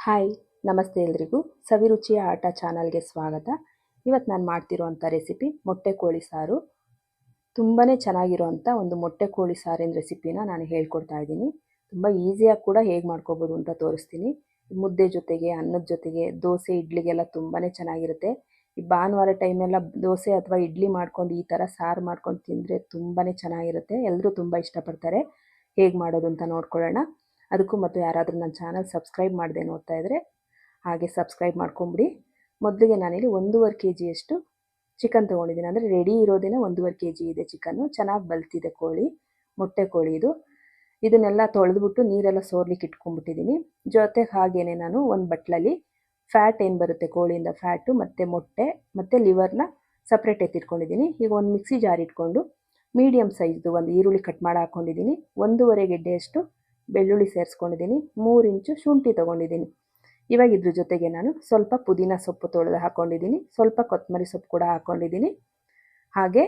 Hi, ನಮಸ್ತೆ ಎಲ್ರಿಗೂ. ಸವಿರುಚಿಯ ಆಟ ಚಾನಲ್ಗೆ ಸ್ವಾಗತ. ಇವತ್ತು ನಾನು ಮಾಡ್ತಿರೋವಂಥ ರೆಸಿಪಿ ಮೊಟ್ಟೆ ಕೋಳಿ ಸಾರು. ತುಂಬಾ ಚೆನ್ನಾಗಿರೋವಂಥ ಒಂದು ಮೊಟ್ಟೆ ಕೋಳಿ ಸಾರಿನ ರೆಸಿಪಿನ ನಾನು ಹೇಳ್ಕೊಡ್ತಾ ಇದ್ದೀನಿ. ತುಂಬ ಈಸಿಯಾಗಿ ಕೂಡ ಹೇಗೆ ಮಾಡ್ಕೋಬೋದು ಅಂತ ತೋರಿಸ್ತೀನಿ. ಮುದ್ದೆ ಜೊತೆಗೆ, ಅನ್ನದ ಜೊತೆಗೆ, ದೋಸೆ, ಇಡ್ಲಿಗೆಲ್ಲ ತುಂಬಾ ಚೆನ್ನಾಗಿರುತ್ತೆ. ಈ ಭಾನುವಾರ ಟೈಮೆಲ್ಲ ದೋಸೆ ಅಥವಾ ಇಡ್ಲಿ ಮಾಡ್ಕೊಂಡು ಈ ಥರ ಸಾರು ಮಾಡ್ಕೊಂಡು ತಿಂದರೆ ತುಂಬಾ ಚೆನ್ನಾಗಿರುತ್ತೆ. ಎಲ್ಲರೂ ತುಂಬ ಇಷ್ಟಪಡ್ತಾರೆ. ಹೇಗೆ ಮಾಡೋದು ಅಂತ ನೋಡ್ಕೊಳ್ಳೋಣ. ಅದಕ್ಕೂ ಮತ್ತು ಯಾರಾದರೂ ನನ್ನ ಚಾನಲ್ ಸಬ್ಸ್ಕ್ರೈಬ್ ಮಾಡದೆ ನೋಡ್ತಾ ಇದ್ದರೆ ಹಾಗೆ ಸಬ್ಸ್ಕ್ರೈಬ್ ಮಾಡ್ಕೊಂಬಿಡಿ. ಮೊದಲಿಗೆ ನಾನಿಲ್ಲಿ ಒಂದೂವರೆ ಕೆ ಜಿಯಷ್ಟು ಚಿಕನ್ ತೊಗೊಂಡಿದ್ದೀನಿ. ಅಂದರೆ ರೆಡಿ ಇರೋದೇನೆ ಒಂದೂವರೆ ಕೆ ಜಿ ಇದೆ ಚಿಕನ್ನು. ಚೆನ್ನಾಗಿ ಬಲ್ತಿದೆ ಕೋಳಿ, ಮೊಟ್ಟೆ ಕೋಳಿ ಇದು. ಇದನ್ನೆಲ್ಲ ತೊಳೆದ್ಬಿಟ್ಟು ನೀರೆಲ್ಲ ಸೋರ್ಲಿಕ್ಕೆ ಇಟ್ಕೊಂಡ್ಬಿಟ್ಟಿದ್ದೀನಿ. ಜೊತೆಗೆ ಹಾಗೇನೆ ನಾನು ಒಂದು ಬಟ್ಲಲ್ಲಿ ಫ್ಯಾಟ್ ಏನು ಬರುತ್ತೆ ಕೋಳಿಯಿಂದ ಫ್ಯಾಟು ಮತ್ತು ಮೊಟ್ಟೆ, ಮತ್ತು ಲಿವರ್ನ ಸಪ್ರೇಟ್ ಎತ್ತಿಟ್ಕೊಂಡಿದ್ದೀನಿ ಈಗ ಒಂದು ಮಿಕ್ಸಿ ಜಾರ್ ಇಟ್ಕೊಂಡು ಮೀಡಿಯಮ್ ಸೈಜ್ದು ಒಂದು ಈರುಳ್ಳಿ ಕಟ್ ಮಾಡಿ ಹಾಕ್ಕೊಂಡಿದ್ದೀನಿ ಒಂದೂವರೆ ಗೆಡ್ಡೆಯಷ್ಟು ಬೆಳ್ಳುಳ್ಳಿ ಸೇರಿಸ್ಕೊಂಡಿದ್ದೀನಿ, ಮೂರು ಇಂಚು ಶುಂಠಿ ತೊಗೊಂಡಿದ್ದೀನಿ. ಇವಾಗ ಇದ್ರ ಜೊತೆಗೆ ನಾನು ಸ್ವಲ್ಪ ಪುದೀನ ಸೊಪ್ಪು ತೊಳೆದು ಹಾಕ್ಕೊಂಡಿದ್ದೀನಿ ಸ್ವಲ್ಪ ಕೊತ್ತಂಬರಿ ಸೊಪ್ಪು ಕೂಡ ಹಾಕ್ಕೊಂಡಿದ್ದೀನಿ ಹಾಗೆ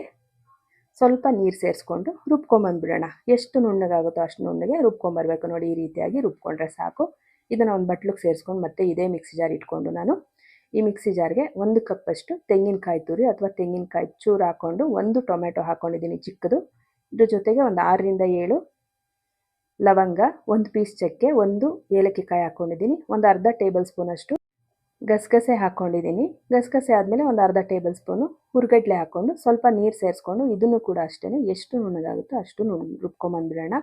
ಸ್ವಲ್ಪ ನೀರು ಸೇರಿಸ್ಕೊಂಡು ರುಬ್ಕೊಂಬಂದ್ಬಿಡೋಣ. ಎಷ್ಟು ನುಣ್ಣಗಾಗುತ್ತೋ ಅಷ್ಟು ನುಣ್ಣಗೆ ರುಬ್ಕೊಂಬರ್ಬೇಕು ನೋಡಿ, ಈ ರೀತಿಯಾಗಿ ರುಬ್ಕೊಂಡ್ರೆ ಸಾಕು. ಇದನ್ನು ಒಂದು ಬಟ್ಲಿಗೆ ಸೇರಿಸ್ಕೊಂಡು ಮತ್ತೆ ಇದೇ ಮಿಕ್ಸಿ ಜಾರ್ ಇಟ್ಕೊಂಡು ನಾನು ಈ ಮಿಕ್ಸಿ ಜಾರ್ಗೆ ಒಂದು ಕಪ್ಪಷ್ಟು ತೆಂಗಿನಕಾಯಿ ತುರಿ ಅಥವಾ ತೆಂಗಿನಕಾಯಿ ಚೂರು ಹಾಕ್ಕೊಂಡು ಒಂದು ಟೊಮೆಟೊ ಹಾಕ್ಕೊಂಡಿದ್ದೀನಿ ಚಿಕ್ಕದು. ಇದ್ರ ಜೊತೆಗೆ ಒಂದು ಆರರಿಂದ ಏಳು ಲವಂಗ, ಒಂದು ಪೀಸ್ ಚಕ್ಕೆ, ಒಂದು ಏಲಕ್ಕಿ ಕಾಯಿ ಹಾಕ್ಕೊಂಡಿದ್ದೀನಿ ಒಂದು ಅರ್ಧ ಟೇಬಲ್ ಸ್ಪೂನಷ್ಟು ಗಸಗಸೆ ಹಾಕ್ಕೊಂಡಿದ್ದೀನಿ ಗಸಗಸೆ ಆದಮೇಲೆ ಒಂದು ಅರ್ಧ ಟೇಬಲ್ ಸ್ಪೂನು ಹುರ್ಗಡ್ಲೆ ಹಾಕ್ಕೊಂಡು ಸ್ವಲ್ಪ ನೀರು ಸೇರಿಸ್ಕೊಂಡು ಇದನ್ನು ಕೂಡ ಅಷ್ಟೇ ಎಷ್ಟು ನುಣ್ಣಗಾಗುತ್ತೋ ಅಷ್ಟು ನುಣ್, ರುಬ್ಕೊಂಬಂದ್ಬಿಡೋಣ.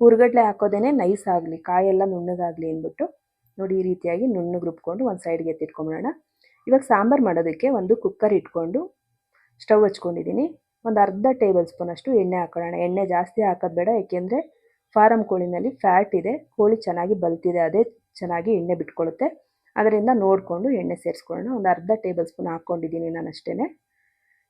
ಹುರ್ಗಡ್ಲೆ ಹಾಕೋದೇ ನೈಸ್ ಆಗಲಿ, ಕಾಯೆಲ್ಲ ನುಣ್ಣಗಾಗಲಿ ಅಂದ್ಬಿಟ್ಟು ನೋಡಿ ಈ ರೀತಿಯಾಗಿ ನುಣ್ಣಗೆ ರುಬ್ಕೊಂಡು ಒಂದು ಸೈಡ್ಗೆ ಎತ್ತಿಟ್ಕೊಂಬಿಡೋಣ ಇವಾಗ ಸಾಂಬಾರು ಮಾಡೋದಕ್ಕೆ ಒಂದು ಕುಕ್ಕರ್ ಇಟ್ಕೊಂಡು ಸ್ಟವ್ ಹಚ್ಕೊಂಡಿದ್ದೀನಿ. ಒಂದು ಅರ್ಧ ಟೇಬಲ್ ಸ್ಪೂನಷ್ಟು ಎಣ್ಣೆ ಹಾಕೊಳ್ಳೋಣ. ಎಣ್ಣೆ ಜಾಸ್ತಿ ಹಾಕೋದು ಬೇಡ ಏಕೆಂದರೆ ಫಾರಮ್ ಕೋಳಿನಲ್ಲಿ ಫ್ಯಾಟ್ ಇದೆ, ಕೋಳಿ ಚೆನ್ನಾಗಿ ಬಲ್ತಿದೆ, ಅದೇ ಚೆನ್ನಾಗಿ ಎಣ್ಣೆ ಬಿಟ್ಕೊಳ್ಳುತ್ತೆ ಅದರಿಂದ ನೋಡಿಕೊಂಡು ಎಣ್ಣೆ ಸೇರಿಸ್ಕೊಳ್ಳೋಣ. ಒಂದು ಅರ್ಧ ಟೇಬಲ್ ಸ್ಪೂನ್ ಹಾಕ್ಕೊಂಡಿದ್ದೀನಿ ನಾನು ಅಷ್ಟೇ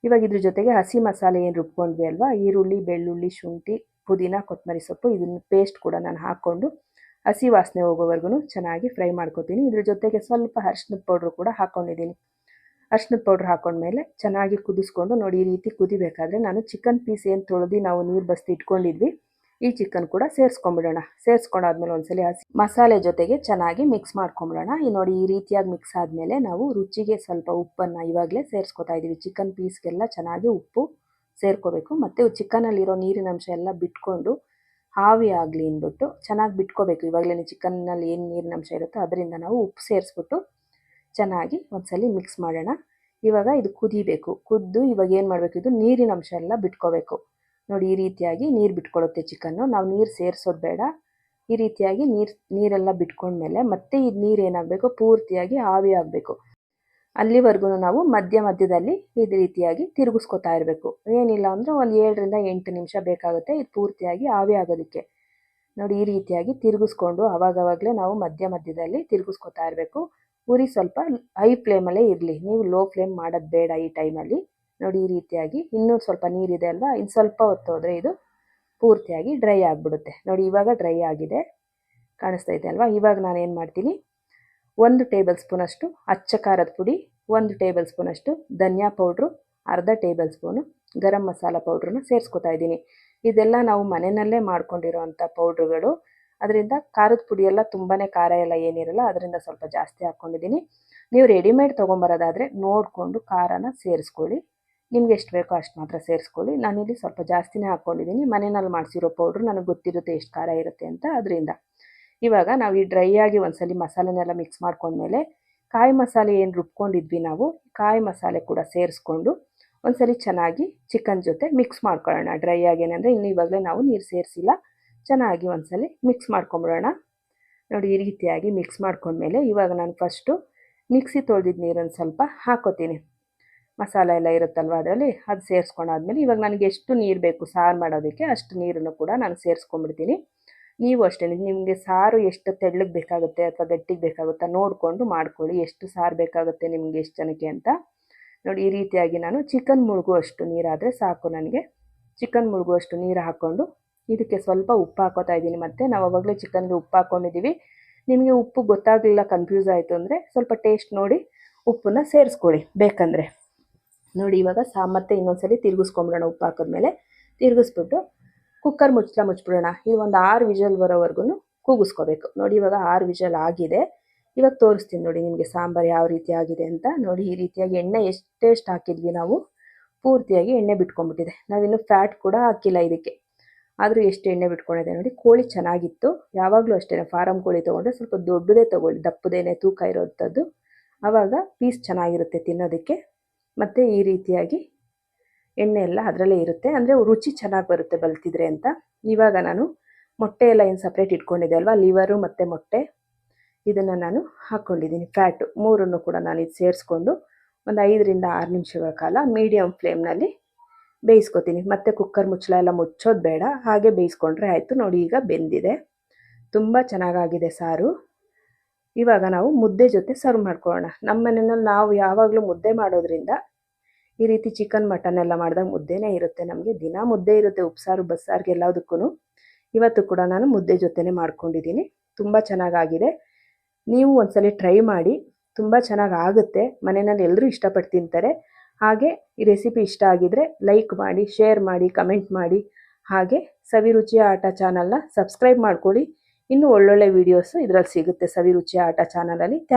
ಇವಾಗ ಇದ್ರ ಜೊತೆಗೆ ಹಸಿ ಮಸಾಲೆ ಏನು ರುಬ್ಕೊಂಡ್ವಿ ಅಲ್ವಾ? ಈರುಳ್ಳಿ, ಬೆಳ್ಳುಳ್ಳಿ, ಶುಂಠಿ, ಪುದೀನ ಕೊತ್ತಂಬರಿ ಸೊಪ್ಪು, ಇದನ್ನ ಪೇಸ್ಟ್ ಕೂಡ ನಾನು ಹಾಕ್ಕೊಂಡು ಹಸಿ ವಾಸನೆ ಹೋಗೋವರೆಗೂ ಚೆನ್ನಾಗಿ ಫ್ರೈ ಮಾಡ್ಕೊತೀನಿ. ಇದ್ರ ಜೊತೆಗೆ ಸ್ವಲ್ಪ ಅರ್ಶಿನದ ಪೌಡ್ರು ಕೂಡ ಹಾಕ್ಕೊಂಡಿದ್ದೀನಿ. ಅರ್ಶಿನದ ಪೌಡ್ರ್ ಹಾಕೊಂಡ್ಮೇಲೆ ಚೆನ್ನಾಗಿ ಕುದಿಸ್ಕೊಂಡು ನೋಡಿ ಈ ರೀತಿ ಕುದಿಬೇಕಾದ್ರೆ ನಾನು ಚಿಕನ್ ಪೀಸ್ ಏನು ತೊಳೆದು ನಾವು ನೀರು ಬಸ್ತಿ ಇಟ್ಕೊಂಡಿದ್ವಿ ಈ ಚಿಕನ್ ಕೂಡ ಸೇರಿಸ್ಕೊಂಡ್ಬಿಡೋಣ. ಸೇರಿಸ್ಕೊಂಡಾದ್ಮೇಲೆ ಒಂದ್ಸಲಿ ಹಸಿ ಮಸಾಲೆ ಜೊತೆಗೆ ಚೆನ್ನಾಗಿ ಮಿಕ್ಸ್ ಮಾಡ್ಕೊಂಬಿಡೋಣ ಈ ನೋಡಿ ಈ ರೀತಿಯಾಗಿ ಮಿಕ್ಸ್ ಆದಮೇಲೆ ನಾವು ರುಚಿಗೆ ಸ್ವಲ್ಪ ಉಪ್ಪನ್ನು ಇವಾಗಲೇ ಸೇರಿಸ್ಕೊತಾ ಇದ್ದೀವಿ ಚಿಕನ್ ಪೀಸ್ಗೆಲ್ಲ ಚೆನ್ನಾಗಿ ಉಪ್ಪು ಸೇರ್ಕೋಬೇಕು. ಮತ್ತು ಚಿಕನಲ್ಲಿರೋ ನೀರಿನ ಅಂಶ ಎಲ್ಲ ಬಿಟ್ಕೊಂಡು ಹಾವಿ ಆಗಲಿ ಅಂದ್ಬಿಟ್ಟು ಚೆನ್ನಾಗಿ ಬಿಟ್ಕೋಬೇಕು. ಇವಾಗಲೇ ಚಿಕನ್ನಲ್ಲಿ ಏನು ನೀರಿನ ಅಂಶ ಇರುತ್ತೋ ಅದರಿಂದ ನಾವು ಉಪ್ಪು ಸೇರಿಸ್ಬಿಟ್ಟು ಚೆನ್ನಾಗಿ ಒಂದ್ಸಲಿ ಮಿಕ್ಸ್ ಮಾಡೋಣ. ಇವಾಗ ಇದು ಕುದಿಬೇಕು. ಕುದ್ದು ಇವಾಗ ಏನು ಮಾಡಬೇಕು? ಇದು ನೀರಿನ ಅಂಶ ಎಲ್ಲ ಬಿಟ್ಕೋಬೇಕು. ನೋಡಿ, ಈ ರೀತಿಯಾಗಿ ನೀರು ಬಿಟ್ಕೊಳ್ಳುತ್ತೆ ಚಿಕನ್ನು. ನಾವು ನೀರು ಸೇರಿಸೋದು ಬೇಡ. ಈ ರೀತಿಯಾಗಿ ನೀರು, ನೀರೆಲ್ಲ ಬಿಟ್ಕೊಂಡ್ಮೇಲೆ ಮತ್ತೆ ಇದು ನೀರು ಏನಾಗಬೇಕು? ಪೂರ್ತಿಯಾಗಿ ಆವಿ ಆಗಬೇಕು. ಅಲ್ಲಿವರೆಗೂ ನಾವು ಮಧ್ಯ ಮಧ್ಯದಲ್ಲಿ ಇದು ರೀತಿಯಾಗಿ ತಿರುಗಿಸ್ಕೊತಾ ಇರಬೇಕು. ಏನಿಲ್ಲ ಅಂದರೆ ಒಂದು ಏಳರಿಂದ ಎಂಟು ನಿಮಿಷ ಬೇಕಾಗುತ್ತೆ ಇದು ಪೂರ್ತಿಯಾಗಿ ಆವಿ ಆಗೋದಕ್ಕೆ. ನೋಡಿ, ಈ ರೀತಿಯಾಗಿ ತಿರುಗಿಸ್ಕೊಂಡು ಅವಾಗವಾಗಲೇ ನಾವು ಮಧ್ಯ ಮಧ್ಯದಲ್ಲಿ ತಿರುಗಿಸ್ಕೊತಾ ಇರಬೇಕು. ಉರಿ ಸ್ವಲ್ಪ ಹೈ ಫ್ಲೇಮಲ್ಲೇ ಇರಲಿ. ನೀವು ಲೋ ಫ್ಲೇಮ್ ಮಾಡೋದು ಬೇಡ ಈ ಟೈಮಲ್ಲಿ. ನೋಡಿ ಈ ರೀತಿಯಾಗಿ. ಇನ್ನೂ ಸ್ವಲ್ಪ ನೀರಿದೆ ಅಲ್ವಾ? ಇನ್ನು ಸ್ವಲ್ಪ ಹೊತ್ತು ಇದು ಪೂರ್ತಿಯಾಗಿ ಡ್ರೈ ಆಗಿಬಿಡುತ್ತೆ. ನೋಡಿ ಇವಾಗ ಡ್ರೈ ಆಗಿದೆ. ಕಾಣಿಸ್ತಾ ಇದೆ ಅಲ್ವಾ? ಇವಾಗ ನಾನು ಏನು ಮಾಡ್ತೀನಿ? ಒಂದು ಟೇಬಲ್ ಸ್ಪೂನಷ್ಟು ಅಚ್ಚ ಖಾರದ ಪುಡಿ, ಒಂದು ಟೇಬಲ್ ಸ್ಪೂನಷ್ಟು ಧನಿಯಾ ಪೌಡ್ರು ಅರ್ಧ ಟೇಬಲ್ ಸ್ಪೂನು ಗರಂ ಮಸಾಲ ಪೌಡ್ರನ್ನ ಸೇರಿಸ್ಕೊತಾ ಇದ್ದೀನಿ. ಇದೆಲ್ಲ ನಾವು ಮನೆಯಲ್ಲೇ ಮಾಡ್ಕೊಂಡಿರೋವಂಥ ಪೌಡ್ರುಗಳು ಅದರಿಂದ ಖಾರದ ಪುಡಿ ಎಲ್ಲ ತುಂಬಾ ಖಾರ ಎಲ್ಲ ಏನಿರಲ್ಲ, ಅದರಿಂದ ಸ್ವಲ್ಪ ಜಾಸ್ತಿ ಹಾಕ್ಕೊಂಡಿದ್ದೀನಿ ನೀವು ರೆಡಿಮೇಡ್ ತೊಗೊಂಬರೋದಾದರೆ ನೋಡಿಕೊಂಡು ಖಾರನ ಸೇರಿಸ್ಕೊಳ್ಳಿ. ನಿಮ್ಗೆ ಎಷ್ಟು ಬೇಕೋ ಅಷ್ಟು ಮಾತ್ರ ಸೇರಿಸ್ಕೊಳ್ಳಿ. ನಾನಿಲ್ಲಿ ಸ್ವಲ್ಪ ಜಾಸ್ತಿನೇ ಹಾಕ್ಕೊಂಡಿದ್ದೀನಿ. ಮನೆಯಲ್ಲಿ ಮಾಡಿಸಿರೋ ಪೌಡ್ರ್ ನನಗೆ ಗೊತ್ತಿರುತ್ತೆ ಎಷ್ಟು ಖಾರ ಇರುತ್ತೆ ಅಂತ ಅದರಿಂದ. ಇವಾಗ ನಾವು ಈ ಡ್ರೈ ಆಗಿ ಒಂದ್ಸಲಿ ಮಸಾಲೆನೆಲ್ಲ ಮಿಕ್ಸ್ ಮಾಡ್ಕೊಂಡ್ಮೇಲೆ ಕಾಯಿ ಮಸಾಲೆ ಏನು ರುಬ್ಕೊಂಡಿದ್ವಿ ನಾವು, ಕಾಯಿ ಮಸಾಲೆ ಕೂಡ ಸೇರಿಸ್ಕೊಂಡು ಒಂದ್ಸಲಿ ಚೆನ್ನಾಗಿ ಚಿಕನ್ ಜೊತೆ ಮಿಕ್ಸ್ ಮಾಡ್ಕೊಳ್ಳೋಣ. ಡ್ರೈ ಆಗಿ ಏನಂದರೆ ಇನ್ನು ಇವಾಗಲೇ ನಾವು ನೀರು ಸೇರಿಸಿಲ್ಲ. ಚೆನ್ನಾಗಿ ಒಂದ್ಸಲಿ ಮಿಕ್ಸ್ ಮಾಡ್ಕೊಂಬಿಡೋಣ. ನೋಡಿ ಈ ರೀತಿಯಾಗಿ ಮಿಕ್ಸ್ ಮಾಡ್ಕೊಂಡ್ಮೇಲೆ ಇವಾಗ ನಾನು ಫಸ್ಟು ಮಿಕ್ಸಿ ತೊಳೆದಿದ್ದ ನೀರನ್ನು ಸ್ವಲ್ಪ ಹಾಕೋತೀನಿ. ಮಸಾಲೆ ಎಲ್ಲ ಇರುತ್ತಲ್ವ ಅದರಲ್ಲಿ? ಅದು ಸೇರಿಸ್ಕೊಂಡಾದ್ಮೇಲೆ ಇವಾಗ ನನಗೆ ಎಷ್ಟು ನೀರು ಬೇಕು ಸಾರು ಮಾಡೋದಕ್ಕೆ ಅಷ್ಟು ನೀರನ್ನು ಕೂಡ ನಾನು ಸೇರಿಸ್ಕೊಂಡ್ಬಿಡ್ತೀನಿ. ನೀವು ಅಷ್ಟೇ, ನಿಮಗೆ ಸಾರು ಎಷ್ಟು ತೆಳ್ಳಗೆ ಬೇಕಾಗುತ್ತೆ ಅಥವಾ ಗಟ್ಟಿಗೆ ಬೇಕಾಗುತ್ತಾ ನೋಡಿಕೊಂಡು ಮಾಡ್ಕೊಳ್ಳಿ, ಎಷ್ಟು ಸಾರು ಬೇಕಾಗುತ್ತೆ ನಿಮಗೆ ಎಷ್ಟು ಜನಕ್ಕೆ ಅಂತ. ನೋಡಿ, ಈ ರೀತಿಯಾಗಿ ನಾನು ಚಿಕನ್ ಮುಳುಗುವಷ್ಟು ನೀರಾದರೆ ಸಾಕು ನನಗೆ. ಚಿಕನ್ ಮುಳುಗುವಷ್ಟು ನೀರು ಹಾಕ್ಕೊಂಡು ಇದಕ್ಕೆ ಸ್ವಲ್ಪ ಉಪ್ಪು ಹಾಕೋತಾ ಇದ್ದೀನಿ ಮತ್ತು. ನಾವು ಅವಾಗಲೇ ಚಿಕನ್ಗೆ ಉಪ್ಪು ಹಾಕ್ಕೊಂಡಿದ್ದೀವಿ ನಿಮಗೆ ಉಪ್ಪು ಗೊತ್ತಾಗಲಿಲ್ಲ ಕನ್ಫ್ಯೂಸ್ ಆಯಿತು ಅಂದರೆ ಸ್ವಲ್ಪ ಟೇಸ್ಟ್ ನೋಡಿ ಉಪ್ಪನ್ನು ಸೇರಿಸ್ಕೊಳ್ಳಿ ಬೇಕಂದರೆ. ನೋಡಿ, ಇವಾಗ ಸಾ ಮತ್ತೆ ಇನ್ನೊಂದ್ಸಲಿ ತಿರುಗಿಸ್ಕೊಂಬಿಡೋಣ ಉಪ್ಪು ಹಾಕಿದ್ಮೇಲೆ ತಿರುಗಿಸ್ಬಿಟ್ಟು ಕುಕ್ಕರ್ ಮುಚ್ಚಲ ಮುಚ್ಬಿಡೋಣ ಇದು ಒಂದು ಆರು ವಿಜಲ್ ಬರೋವರೆಗೂ ಕೂಗಿಸ್ಕೋಬೇಕು. ನೋಡಿ, ಇವಾಗ ಆರು ವಿಜಲ್ ಆಗಿದೆ. ಇವಾಗ ತೋರಿಸ್ತೀನಿ ನೋಡಿ ನಿಮಗೆ ಸಾಂಬಾರು ಯಾವ ರೀತಿ ಆಗಿದೆ ಅಂತ. ನೋಡಿ, ಈ ರೀತಿಯಾಗಿ ಎಣ್ಣೆ ಎಷ್ಟೆಷ್ಟು ಹಾಕಿದ್ವಿ ನಾವು, ಪೂರ್ತಿಯಾಗಿ ಎಣ್ಣೆ ಬಿಟ್ಕೊಂಡ್ಬಿಟ್ಟಿದೆ. ನಾವಿನ್ನು ಫ್ಯಾಟ್ ಕೂಡ ಹಾಕಿಲ್ಲ ಇದಕ್ಕೆ. ಆದರೂ ಎಷ್ಟು ಎಣ್ಣೆ ಬಿಟ್ಕೊಂಡಿದೆ ನೋಡಿ, ಕೋಳಿ ಚೆನ್ನಾಗಿತ್ತು. ಯಾವಾಗಲೂ ಅಷ್ಟೇ ಫಾರಮ್ ಕೋಳಿ ತೊಗೊಂಡ್ರೆ ಸ್ವಲ್ಪ ದೊಡ್ಡದೇ ತೊಗೊಳ್ಳಿ, ದಪ್ಪದೇನೆ, ತೂಕ ಇರೋಂಥದ್ದು. ಆವಾಗ ಪೀಸ್ ಚೆನ್ನಾಗಿರುತ್ತೆ ತಿನ್ನೋದಕ್ಕೆ. ಮತ್ತು ಈ ರೀತಿಯಾಗಿ ಎಣ್ಣೆ ಎಲ್ಲ ಅದರಲ್ಲೇ ಇರುತ್ತೆ. ಅಂದರೆ ರುಚಿ ಚೆನ್ನಾಗಿ ಬರುತ್ತೆ ಬಲ್ತಿದ್ರೆ ಅಂತ. ಇವಾಗ ನಾನು ಮೊಟ್ಟೆ ಎಲ್ಲ ಏನು ಸಪ್ರೇಟ್ ಇಟ್ಕೊಂಡಿದ್ದೆ ಅಲ್ವಾ? ಲಿವರು ಮತ್ತು ಮೊಟ್ಟೆ. ಇದನ್ನು ನಾನು ಹಾಕ್ಕೊಂಡಿದ್ದೀನಿ ಫ್ಯಾಟು ಮೂರನ್ನು ಕೂಡ ನಾನು ಇದು ಸೇರಿಸ್ಕೊಂಡು ಒಂದು ಐದರಿಂದ ಆರು ನಿಮಿಷಗಳ ಕಾಲ ಮೀಡಿಯಮ್ ಫ್ಲೇಮ್ನಲ್ಲಿ ಬೇಯಿಸ್ಕೊತೀನಿ. ಮತ್ತು ಕುಕ್ಕರ್ ಮುಚ್ಚಳ ಎಲ್ಲ ಮುಚ್ಚೋದು ಬೇಡ. ಹಾಗೆ ಬೇಯಿಸ್ಕೊಂಡ್ರೆ ಆಯಿತು. ನೋಡಿ ಈಗ ಬೆಂದಿದೆ. ತುಂಬ ಚೆನ್ನಾಗಾಗಿದೆ ಸಾರು. ಇವಾಗ ನಾವು ಮುದ್ದೆ ಜೊತೆ ಸರ್ವ್ ಮಾಡ್ಕೊಳ್ಳೋಣ. ನಮ್ಮ ಮನೆಯಲ್ಲಿ ನಾವು ಯಾವಾಗಲೂ ಮುದ್ದೆ ಮಾಡೋದ್ರಿಂದ ಈ ರೀತಿ ಚಿಕನ್ ಮಟನ್ ಎಲ್ಲ ಮಾಡಿದಾಗ ಮುದ್ದೆನೇ ಇರುತ್ತೆ. ನಮಗೆ ದಿನ ಮುದ್ದೆ ಇರುತ್ತೆ, ಉಪ್ಸಾರು ಬಸ್ಸಾರಿಗೆ ಎಲ್ಲದಕ್ಕೂ ಇವತ್ತು ಕೂಡ ನಾನು ಮುದ್ದೆ ಜೊತೆನೇ ಮಾಡ್ಕೊಂಡಿದ್ದೀನಿ. ತುಂಬ ಚೆನ್ನಾಗಾಗಿದೆ. ನೀವು ಒಂದ್ಸಲ ಟ್ರೈ ಮಾಡಿ, ತುಂಬ ಚೆನ್ನಾಗಿ ಆಗುತ್ತೆ ಮನೆಯಲ್ಲಿ ಎಲ್ಲರೂ ಇಷ್ಟಪಟ್ಟು ತಿಂತಾರೆ. ಹಾಗೆ ಈ ರೆಸಿಪಿ ಇಷ್ಟ ಆಗಿದ್ರೆ ಲೈಕ್ ಮಾಡಿ ಶೇರ್ ಮಾಡಿ ಕಮೆಂಟ್ ಮಾಡಿ. ಹಾಗೆ ಸವಿರುಚಿ ಆಟ ಚಾನಲ್ನ ಸಬ್ಸ್ಕ್ರೈಬ್ ಮಾಡ್ಕೊಳ್ಳಿ. ಇನ್ನೂ ಒಳ್ಳೊಳ್ಳೆ ವಿಡಿಯೋಸ್ ಇದರಲ್ಲಿ ಸಿಗುತ್ತೆ ಸವಿರುಚಿ ಆಟ ಚಾನಲಲ್ಲಿ